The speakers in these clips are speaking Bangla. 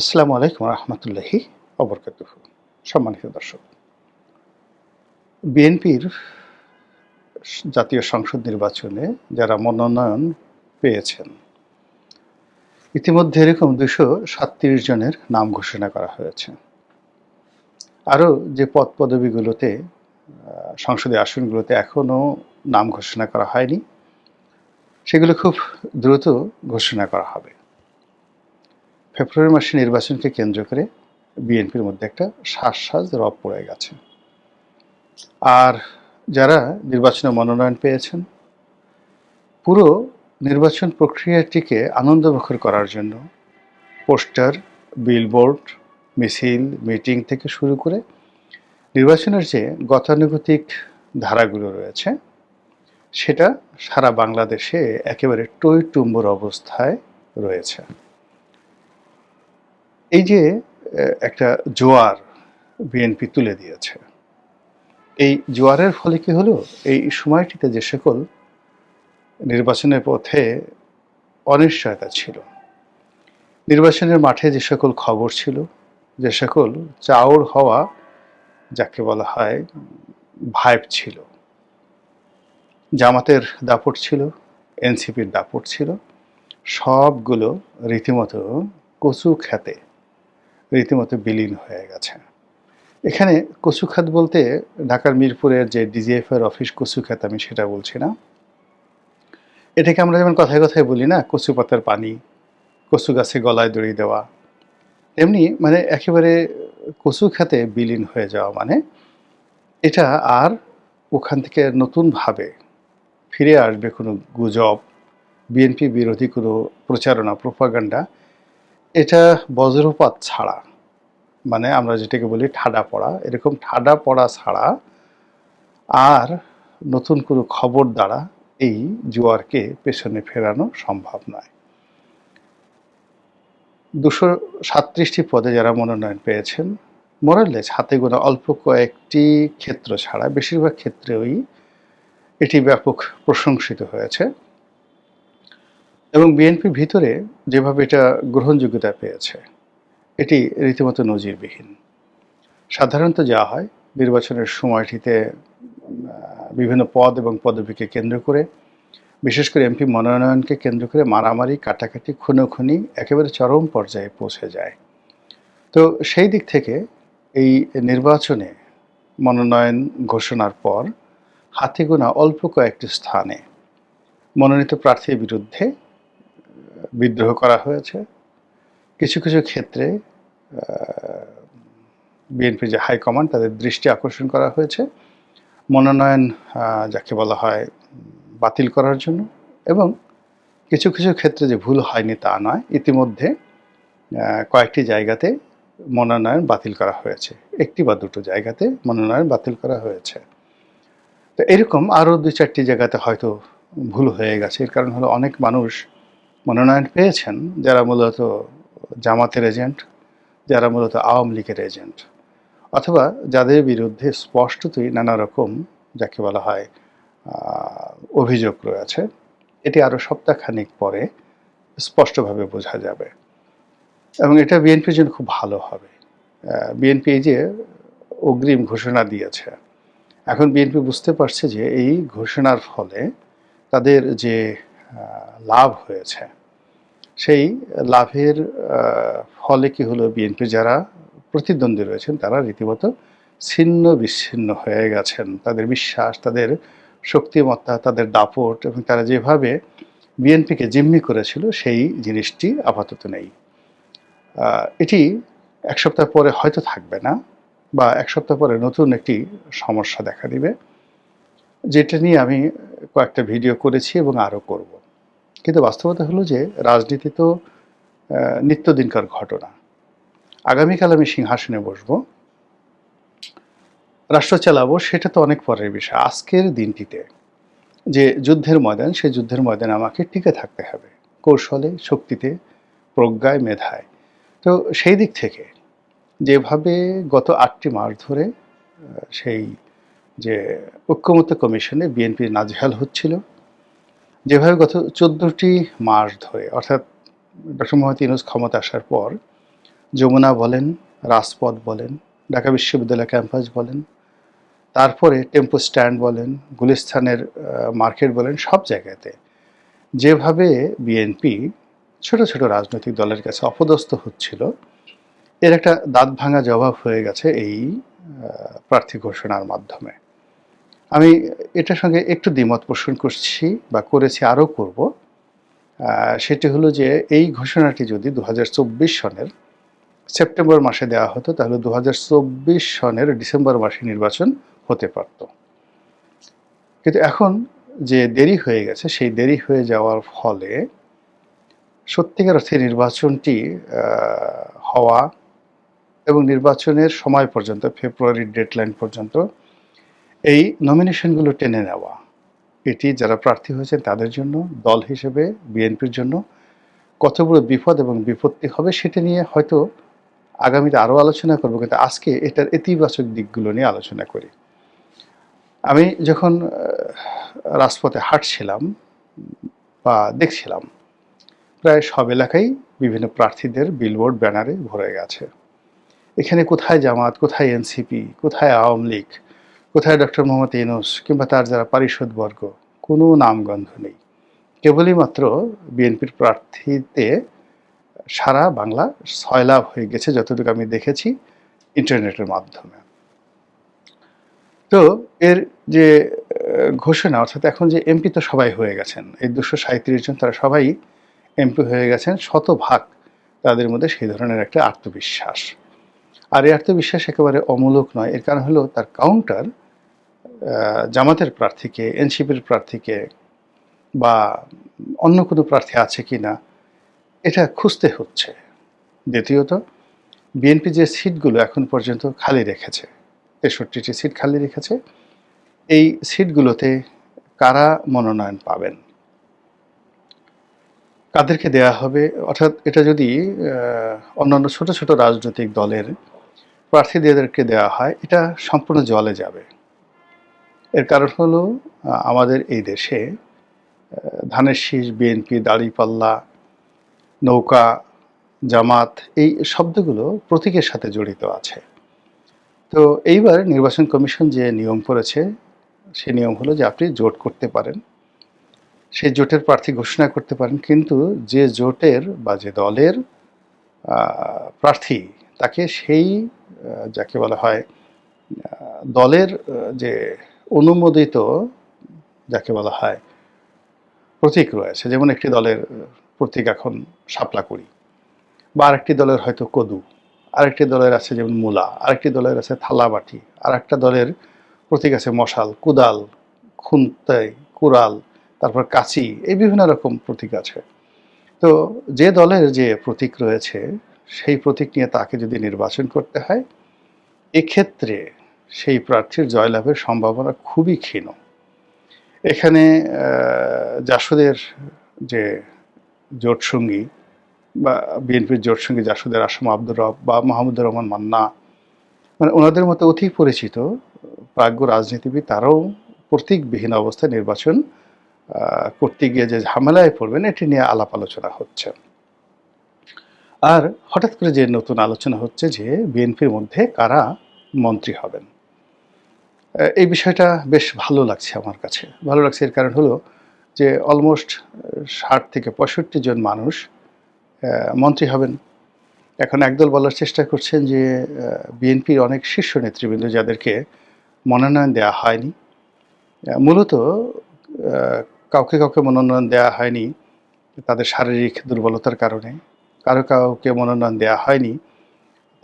আসসালামু আলাইকুম রহমতুল্লাহি অবরকাত সম্মানিত দর্শক, বিএনপির জাতীয় সংসদ নির্বাচনে যারা মনোনয়ন পেয়েছেন, ইতিমধ্যে এরকম দুশো সাতত্রিশ জনের নাম ঘোষণা করা হয়েছে। আরও যে পদ পদবিগুলোতে সংসদীয় আসনগুলোতে এখনও নাম ঘোষণা করা হয়নি, সেগুলো খুব দ্রুত ঘোষণা করা হবে। ফেব্রুয়ারি মাসে নির্বাচনকে কেন্দ্র করে বিএনপির মধ্যে একটা শ্বাস রব পড়ে গেছে। আর যারা নির্বাচনে মনোনয়ন পেয়েছেন, পুরো নির্বাচন প্রক্রিয়াটিকে আনন্দমুখর করার জন্য পোস্টার, বিলবোর্ড, মিছিল, মিটিং থেকে শুরু করে নির্বাচনের যে গতানুগতিক ধারাগুলো রয়েছে, সেটা সারা বাংলাদেশে একেবারে টই টুম্বর অবস্থায় রয়েছে। এই যে একটা জোয়ার বিএনপি তুলে দিয়েছে, এই জোয়ারের ফলে কি হলো? এই সময়টিতে যে সকল নির্বাচনের পথে অনিশ্চয়তা ছিল। নির্বাচনের মাঠে যে সকল খবর ছিল, যে সকল চাউর হওয়া যাকে বলা হয় ভাইব ছিল। জামাতের দাপট ছিল, এনসিপির দাপট ছিল, সবগুলো রীতিমতো কচু খেতে রীতিমতো বিলীন হয়ে গেছে। এখানে কচুখাত বলতে ঢাকার মিরপুরের যে ডিজিএফ এর অফিস কচুখাত আমি সেটা বলছি না। এটাকে আমরা যেমন কথায় কথায় বলি না, কচু পাতার পানি, কচু গাছে গলায় দড়ি দেওয়া। এমনি মানে একেবারে কচু খাতে বিলীন হয়ে যাওয়া মানে এটা আর ওখান থেকে নতুনভাবে ফিরে আসবে কোনো গুজব, বিএনপি বিরোধী কোনো প্রচারণা, প্রোপাগান্ডা এটা বজ্রপাত ছাড়া মানে আমরা যেটাকে বলি ঠাডা পড়া, এরকম ঠাডা পড়া ছাড়া আর নতুন কোনো খবর দ্বারা এই জোয়ারকে পেছনে ফেরানো সম্ভব নয়। দুশো সাতত্রিশটি পদে যারা মনোনয়ন পেয়েছেন মোরালেস হাতে গোনা অল্প কয়েকটি ক্ষেত্র ছাড়া, বেশিরভাগ ক্ষেত্রেই এটি ব্যাপক প্রশংসিত হয়েছে। এবং বিএনপির ভিতরে যেভাবে এটা গ্রহণযোগ্যতা পেয়েছে, এটি রীতিমতো নজিরবিহীন। সাধারণত যা হয়, নির্বাচনের সময়টিতে বিভিন্ন পদ এবং পদবিকে কেন্দ্র করে, বিশেষ করে এমপি মনোনয়নকে কেন্দ্র করে মারামারি, কাটাকাটি, খুনোখুনি একেবারে চরম পর্যায়ে পৌঁছে যায়। তো সেই দিক থেকে এই নির্বাচনে মনোনয়ন ঘোষণার পর হাতে গোনা অল্প কয়েকটি স্থানে মনোনীত প্রার্থীর বিরুদ্ধে বিদ্রোহ করা হয়েছে। কিছু কিছু ক্ষেত্রে বিএনপি যে হাইকমান্ড তাদের দৃষ্টি আকর্ষণ করা হয়েছে। মনোনয়ন যাকে বলা হয়, বাতিল করার জন্য। এবং কিছু কিছু ক্ষেত্রে যে ভুল হয়নি তা নয়, ইতিমধ্যে কয়েকটি জায়গাতে মনোনয়ন বাতিল করা হয়েছে। একটি বা দুটো জায়গাতে মনোনয়ন বাতিল করা হয়েছে। তো এরকম আরও দুই, চারটি জায়গাতে হয়তো ভুল হয়ে গেছে। এর কারণ হলো অনেক মানুষ মনোনয়ন পেয়েছেন, যারা মূলত জামাতের এজেন্ট, যারা মূলত আওয়ামী লীগের এজেন্ট, অথবা যাদের বিরুদ্ধে স্পষ্টতই নানা রকম যাকে বলা হয় অভিযোগ রয়েছে, এটি আরও সপ্তাহখানিক পরে স্পষ্টভাবে বোঝা যাবে। এবং এটা বিএনপির জন্য খুব ভালো হবে। বিএনপি যে অগ্রিম ঘোষণা দিয়েছে, এখন বিএনপি বুঝতে পারছে যে এই ঘোষণার ফলে তাদের যে লাভ হয়েছে। সেই লাভের ফলে কি হলো বিএনপি যারা প্রতিদ্বন্দ্বী রয়েছেন, তারা রীতিমতো ছিন্ন বিচ্ছিন্ন হয়ে গেছেন। তাদের বিশ্বাস, তাদের শক্তিমত্তা, তাদের দাপট এবং তারা যেভাবে বিএনপিকে জিম্মি করেছিল, সেই জিনিসটি আপাতত নেই। এটি এক সপ্তাহ পরে হয়তো থাকবে না বা এক সপ্তাহ পরে নতুন একটি সমস্যা দেখা দিবে। যেটা নিয়ে আমি কয়েকটা ভিডিও করেছি এবং আরও করব। কিন্তু বাস্তবতা হলো যে রাজনীতি তো নিত্যদিনকার ঘটনা। আগামীকাল আমি সিংহাসনে বসবো, রাষ্ট্র চালাবো, সেটা তো অনেক পরের বিষয়। আজকের দিনটিতে যে যুদ্ধের ময়দান, সেই যুদ্ধের ময়দানে আমাকে টিকে থাকতে হবে, কৌশলে, শক্তিতে, প্রজ্ঞায়, মেধায়। তো সেই দিক থেকে যেভাবে গত আটটি মাস ধরে সেই যে ঐক্যমত্য কমিশনে বিএনপি নাজেহাল হচ্ছিল যেভাবে গত চোদ্দটি মাস ধরে অর্থাৎ ডক্টর মোহাম্মদ ইউনুস ক্ষমতা আসার পর যমুনা বলেন রাজপথ বলেন ঢাকা বিশ্ববিদ্যালয় ক্যাম্পাস বলেন তারপরে টেম্পো স্ট্যান্ড বলেন গুলিস্তানের আহ, মার্কেট বলেন সব জায়গাতে যেভাবে বিএনপি ছোট ছোট রাজনৈতিক দলের কাছে অপদস্থ হচ্ছিল এর একটা দাঁত ভাঙা জবাব হয়ে গেছে এই প্রার্থী ঘোষণার মাধ্যমে। আমি এটার সঙ্গে একটু দ্বিমত পোষণ করছি বা করেছি, আরও করব। সেটি হলো যে এই ঘোষণাটি যদি দু হাজার চব্বিশ সনের সেপ্টেম্বর মাসে দেওয়া হতো, তাহলে দু হাজার চব্বিশ সনের ডিসেম্বর মাসে নির্বাচন হতে পারত। কিন্তু এখন যে দেরি হয়ে গেছে, সেই দেরি হয়ে যাওয়ার ফলে সত্যিকার অর্থে নির্বাচনটি হওয়া এবং নির্বাচনের সময় পর্যন্ত, ফেব্রুয়ারির ডেডলাইন পর্যন্ত এই নমিনেশনগুলো টেনে নেওয়া। এটি যারা প্রার্থী হয়েছেন তাদের জন্য, দল হিসেবে, বিএনপির জন্য কত বড় বিপদ এবং বিপত্তি হবে সেটা নিয়ে হয়তো আগামীতে আরও আলোচনা করব, কিন্তু আজকে এটার ইতিবাচক দিকগুলো নিয়ে আলোচনা করি। আমি যখন রাজপথে হাঁটছিলাম বা দেখছিলাম, প্রায় সব এলাকায় বিভিন্ন প্রার্থীদের বিলবোর্ড ব্যানারে ভরে গেছে। এখানে কোথায় জামাত, কোথায় এনসিপি কোথায় আওয়ামী লীগ কোথায় ডক্টর মোহাম্মদ ইউনুস কিংবা তার যারা পারিষদবর্গ, কোনো নামগন্ধ নেই। কেবলই মাত্র বিএনপির প্রার্থীতে সারা বাংলা সয়লাভ হয়ে গেছে, যতটুকু আমি দেখেছি ইন্টারনেটের মাধ্যমে। তো এর যে ঘোষণা, অর্থাৎ এখন যে এমপি তো সবাই হয়ে গেছেন, এই দুশো সাঁত্রিশ জন তারা সবাই এমপি হয়ে গেছেন, শতভাগ তাদের মধ্যে সেই ধরনের একটা আত্মবিশ্বাস। আর এই আত্মবিশ্বাস একেবারে অমূলক নয়। এর কারণ হলো তার কাউন্টার জামাতের প্রার্থীকে, এনসিপির প্রার্থীকে বা অন্য কোনো প্রার্থী আছে কি না এটা খুঁজতে হচ্ছে। দ্বিতীয়ত, বিএনপি যে সিটগুলো এখন পর্যন্ত খালি রেখেছে, তেষট্টিটি সিট খালি রেখেছে, এই সিটগুলোতে কারা মনোনয়ন পাবেন? কাদেরকে দেয়া হবে? অর্থাৎ এটা যদি অন্যান্য ছোট ছোট রাজনৈতিক দলের প্রার্থীদেরকে দেওয়া হয়, এটা সম্পূর্ণ জলে যাবে। এর কারণ হলো আমাদের এই দেশে ধানের শীষ, বিএনপি, দাড়িপাল্লা, নৌকা, জামাত, এই শব্দগুলো প্রতীকের সাথে জড়িত আছে। তো এইবার নির্বাচন কমিশন যে নিয়ম করেছে, সে নিয়ম হলো যে আপনি জোট করতে পারেন। সেই জোটের প্রার্থী ঘোষণা করতে পারেন, কিন্তু যে জোটের বা যে দলের প্রার্থী, তাকে সেই যাকে বলা হয় দলের যে অনুমোদিত যাকে বলা হয় প্রতীক রয়েছে, যেমন একটি দলের প্রতীক এখন শাপলা করি বা আরেকটি দলের হয়তো কদু, আরেকটি দলের আছে যেমন মূলা, আরেকটি দলের আছে থালাবাটি আর একটা দলের প্রতীক আছে মশাল, কুদাল, খুন্তাই, কুড়াল, তারপর কাঁচি, এই বিভিন্ন রকম প্রতীক আছে। তো যে দলের যে প্রতীক রয়েছে সেই প্রতীক নিয়ে তাকে যদি নির্বাচন করতে হয়, এক্ষেত্রে সেই প্রার্থীর জয়লাভের সম্ভাবনা খুবই ক্ষীণ। এখানে জাসদের যে জোটসঙ্গী বা বিএনপির জোটসঙ্গী জাসদের আসম আব্দুর রব বা মাহমুদুর রহমান মান্না মানে ওনাদের মতো অতি পরিচিত প্রাজ্ঞ রাজনীতিবিদ, তারাও প্রতীকবিহীন অবস্থায় নির্বাচন করতে গিয়ে যে ঝামেলায় পড়বেন, এটি নিয়ে আলাপ আলোচনা হচ্ছে। আর হঠাৎ করে যে নতুন আলোচনা হচ্ছে যে বিএনপির মধ্যে কারা মন্ত্রী হবেন। এই বিষয়টা বেশ ভালো লাগছে আমার কাছে। ভালো লাগছে এর কারণ হলো যে অলমোস্ট ষাট থেকে পঁয়ষট্টি জন মানুষ মন্ত্রী হবেন। এখন একদল বলার চেষ্টা করছেন যে বিএনপির অনেক শীর্ষ নেতৃবৃন্দ যাদেরকে মনোনয়ন দেওয়া হয়নি। মূলত কাউকে কাউকে মনোনয়ন দেওয়া হয়নি তাদের শারীরিক দুর্বলতার কারণে। কারও কাউকে মনোনয়ন দেওয়া হয়নি,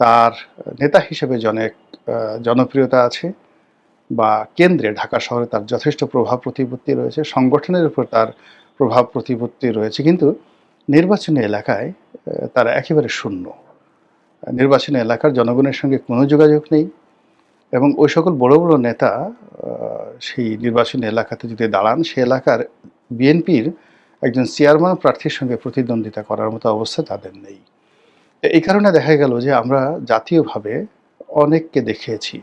তার নেতা হিসেবে জনেক জনপ্রিয়তা আছে বা কেন্দ্রে, ঢাকা শহরে তার যথেষ্ট প্রভাব প্রতিপত্তি রয়েছে, সংগঠনের উপর তার প্রভাব প্রতিপত্তি রয়েছে, কিন্তু নির্বাচনী এলাকায় তারা একেবারে শূন্য। নির্বাচনী এলাকার জনগণের সঙ্গে কোনো যোগাযোগ নেই এবং ওই সকল বড় বড় নেতা সেই নির্বাচনী এলাকাতে যদি দাঁড়ান, সে এলাকার বিএনপির একজন চেয়ারম্যান প্রার্থীর সঙ্গে প্রতিদ্বন্দ্বিতা করার মতো অবস্থা তাদের নেই। এই কারণে দেখা গেল যে আমরা জাতীয়ভাবে অনেককে দেখিয়েছি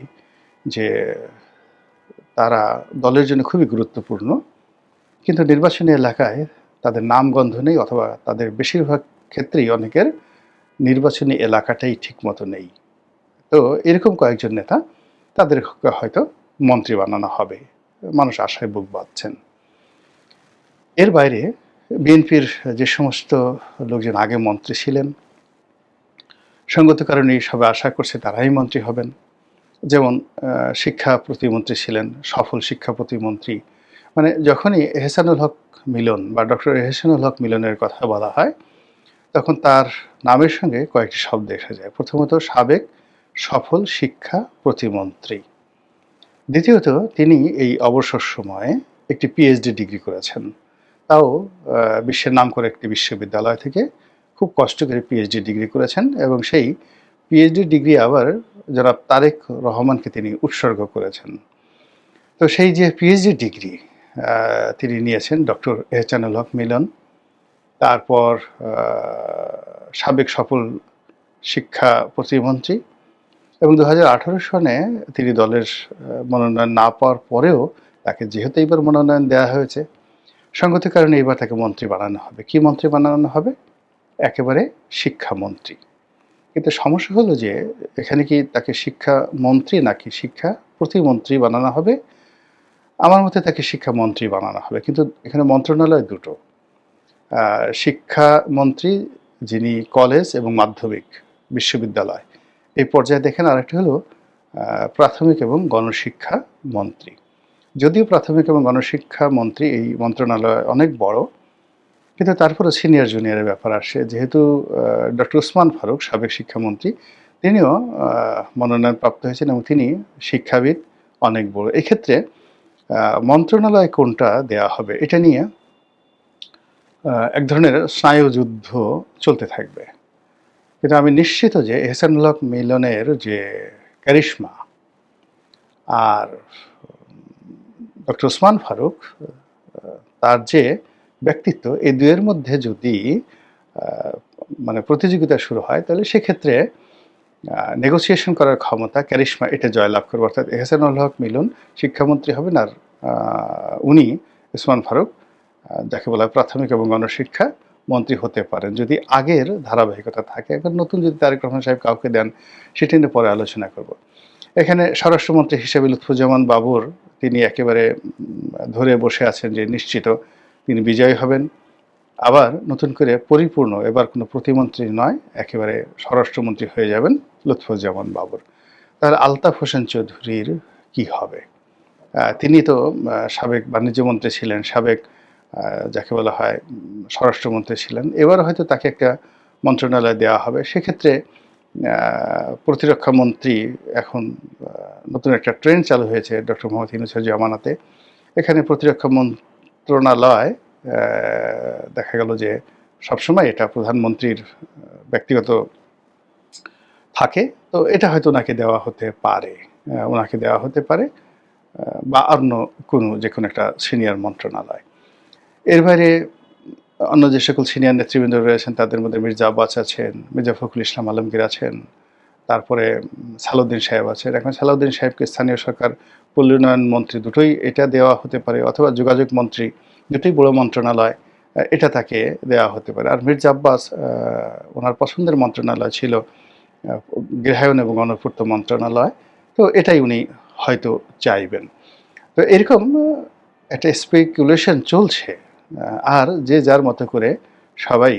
যে তারা দলের জন্য খুবই গুরুত্বপূর্ণ, কিন্তু নির্বাচনী এলাকায় তাদের নাম গন্ধ নেই অথবা তাদের বেশিরভাগ ক্ষেত্রেই অনেকের নির্বাচনী এলাকাটাই ঠিকমতো নেই। তো এরকম কয়েকজন নেতা তাদের হয়তো মন্ত্রী বানানো হবে। মানুষ আশায় বুক বাঁধছেন। এর বাইরে বিএনপির যে সমস্ত লোকজন আগে মন্ত্রী ছিলেন, সঙ্গত কারণে সবাই আশা করছে তারাই মন্ত্রী হবেন। যেমন শিক্ষা প্রতিমন্ত্রী ছিলেন, সফল শিক্ষা প্রতিমন্ত্রী। মানে যখনই এহসানুল হক মিলন বা ডক্টর এহসানুল হক মিলনের কথা বলা হয়, তখন তার নামের সঙ্গে কয়েকটি শব্দ এসে যায়। প্রথমত, সাবেক সফল শিক্ষা প্রতিমন্ত্রী। দ্বিতীয়ত, তিনি এই অবসর সময়ে একটি পিএইচডি ডিগ্রি করেছেন। তাও বিশ্বের নাম করে একটি বিশ্ববিদ্যালয় থেকে খুব কষ্ট করে পিএইচডি ডিগ্রি করেছেন এবং সেই পিএইচডি ডিগ্রি আবার জনাব তারেক রহমানকে তিনি উৎসর্গ করেছেন। তো সেই যে পিএইচডি ডিগ্রি তিনি নিয়েছেন ডক্টর এহসানুল হক মিলন। তারপর সাবেক সফল শিক্ষা প্রতিমন্ত্রী এবং দু হাজার আঠারো সনে তিনি দলের মনোনয়ন না পাওয়ার পরেও তাকে যেহেতু এইবার মনোনয়ন দেওয়া হয়েছে সঙ্গতির কারণে এবার তাকে মন্ত্রী বানানো হবে। কি মন্ত্রী বানানো হবে? একেবারে শিক্ষামন্ত্রী। কিন্তু সমস্যা হলো যে, এখানে কি তাকে শিক্ষা মন্ত্রী নাকি শিক্ষা প্রতিমন্ত্রী বানানো হবে? আমার মতে তাকে শিক্ষামন্ত্রী বানানো হবে। কিন্তু এখানে মন্ত্রণালয় দুটো। শিক্ষামন্ত্রী যিনি কলেজ এবং মাধ্যমিক বিশ্ববিদ্যালয়। এই পর্যায়ে দেখেন আরেকটি হলো প্রাথমিক এবং গণশিক্ষা মন্ত্রী যদিও প্রাথমিক এবং গণশিক্ষা মন্ত্রী এই মন্ত্রণালয় অনেক বড়, কিন্তু তারপরে সিনিয়র জুনিয়রের ব্যাপার আসে। যেহেতু ডক্টর উসমান ফারুক, সাবেক শিক্ষামন্ত্রী, তিনিও মনোনয়ন প্রাপ্ত হয়েছেন এবং তিনি শিক্ষাবিদ অনেক বড়। এক্ষেত্রে মন্ত্রণালয় কোনটা দেয়া হবে এটা নিয়ে এক ধরনের স্নায়ুযুদ্ধ চলতে থাকবে। কিন্তু আমি নিশ্চিত যে এহসানুল হক মিলনের যে ক্যারিশমা আর ডক্টর ওসমান ফারুক তার যে ব্যক্তিত্ব, এই দুয়ের মধ্যে যদি মানে প্রতিযোগিতা শুরু হয়, তাহলে সেক্ষেত্রে নেগোসিয়েশন করার ক্ষমতা ক্যারিশমা এটা জয়লাভ করবে। অর্থাৎ এহসানুল হক মিলন শিক্ষামন্ত্রী হবেন আর উনি ওসমান ফারুক যাকে বলা হয় প্রাথমিক এবং গণশিক্ষা মন্ত্রী হতে পারেন। যদি আগের ধারাবাহিকতা থাকে, এখন নতুন যদি তারেক রহমান সাহেব কাউকে দেন, সেটি নিয়ে পরে আলোচনা করব। এখানে স্বরাষ্ট্রমন্ত্রী হিসেবে লুৎফুজ্জামান বাবুর তিনি একেবারে ধরে বসে আছেন যে নিশ্চিত তিনি বিজয়ী হবেন। আবার নতুন করে পরিপূর্ণ, এবার কোনো প্রতিমন্ত্রী নয়, একেবারে স্বরাষ্ট্রমন্ত্রী হয়ে যাবেন লুৎফুজ্জামান বাবুর। তাহলে আলতাফ হোসেন চৌধুরীর কি হবে? তিনি তো সাবেক বাণিজ্যমন্ত্রী ছিলেন, সাবেক যাকে বলা হয় স্বরাষ্ট্রমন্ত্রী ছিলেন। এবার হয়তো তাকে একটা মন্ত্রণালয় দেওয়া হবে। সেক্ষেত্রে প্রতিরক্ষা মন্ত্রী এখন নতুন একটা ট্রেন চালু হয়েছে ডক্টর মোহাম্মদ ইউনুসের জামানাতে। এখানে প্রতিরক্ষা মন্ত্রণালয় দেখা গেল যে সবসময় এটা প্রধানমন্ত্রীর ব্যক্তিগত থাকে। তো এটা হয়তো ওনাকে দেওয়া হতে পারে ওনাকে দেওয়া হতে পারে বা অন্য কোনো যে কোনো একটা সিনিয়র মন্ত্রণালয়। এর বাইরে অন্য যে সকল সিনিয়র নেতৃবৃন্দ রয়েছেন, তাদের মধ্যে মির্জা আব্বাস আছেন, মির্জা ফখরুল ইসলাম আলমগীর আছেন, তারপরে সালাউদ্দিন সাহেব আছেন। এখন সালাউদ্দিন সাহেবকে স্থানীয় সরকার পল্লী উন্নয়ন মন্ত্রী দুটোই এটা দেওয়া হতে পারে অথবা যোগাযোগ মন্ত্রী দুটোই বড় মন্ত্রণালয় এটা তাকে দেওয়া হতে পারে। আর মির্জা আব্বাস ওনার পছন্দের মন্ত্রণালয় ছিল গৃহায়ন এবং গণপূর্ত মন্ত্রণালয়, তো এটাই উনি হয়তো চাইবেন। তো এরকম একটা স্পেকুলেশন চলছে। আর যে যার মতো করে সবাই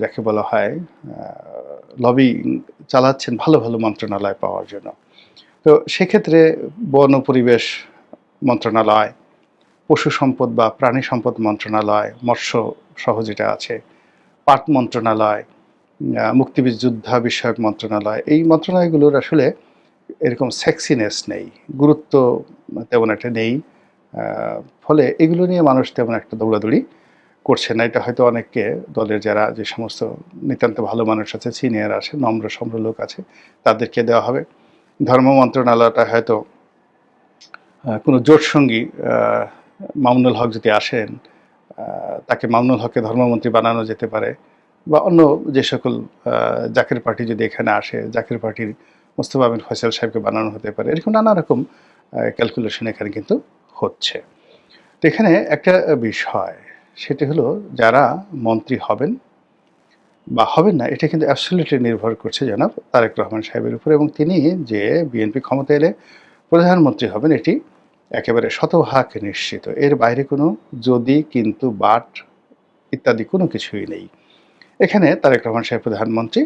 যাকে বলা হয় লবি চালাচ্ছেন ভালো ভালো মন্ত্রণালয় পাওয়ার জন্য। তো সেক্ষেত্রে বন পরিবেশ মন্ত্রণালয় পশু সম্পদ বা প্রাণী সম্পদ মন্ত্রণালয় মৎস্য সহ যেটা আছে পাট মন্ত্রণালয় আহ, মুক্তিবীর যোদ্ধা বিষয়ক মন্ত্রণালয় এই মন্ত্রণালয়গুলোর আসলে এরকম সেক্সিনেস নেই গুরুত্ব তেমন একটা নেই। ফলে এগুলো নিয়ে মানুষ তেমন একটা দৌড়াদৌড়ি করছে না। এটা হয়তো অনেককে দলের যারা যে সমস্ত নিতান্ত ভালো মানুষ আছে সিনিয়র আছে নম্র সম্র লোক আছে তাদেরকে দেওয়া হবে। ধর্ম মন্ত্রণালয়টা হয়তো কোনো জোট সঙ্গী আহ, মামুনুল হক যদি আসেন তাকে মামুনুল হককে ধর্মমন্ত্রী বানানো যেতে পারে বা অন্য যে সকল জাকের পার্টি যদি এখানে আসে জাকের পার্টির মোস্তফা আমিন ফয়সাল সাহেবকে বানানো হতে পারে। এরকম নানা রকম ক্যালকুলেশন এখানে কিন্তু হচ্ছে। তো এখানে একটা বিষয়, সেটি হলো যারা মন্ত্রী হবেন বা হবেন না, এটা কিন্তু অ্যাবসলিউটলি নির্ভর করছে জনাব তারেক রহমান সাহেবের উপর এবং তিনি যে বিএনপি ক্ষমতা এলে প্রধানমন্ত্রী হবেন, এটি একেবারে শতভাগ নিশ্চিত। এর বাইরে কোনো যদি, কিন্তু, বাট ইত্যাদি কোনো কিছুই নেই। এখানে তারেক রহমান সাহেব প্রধানমন্ত্রী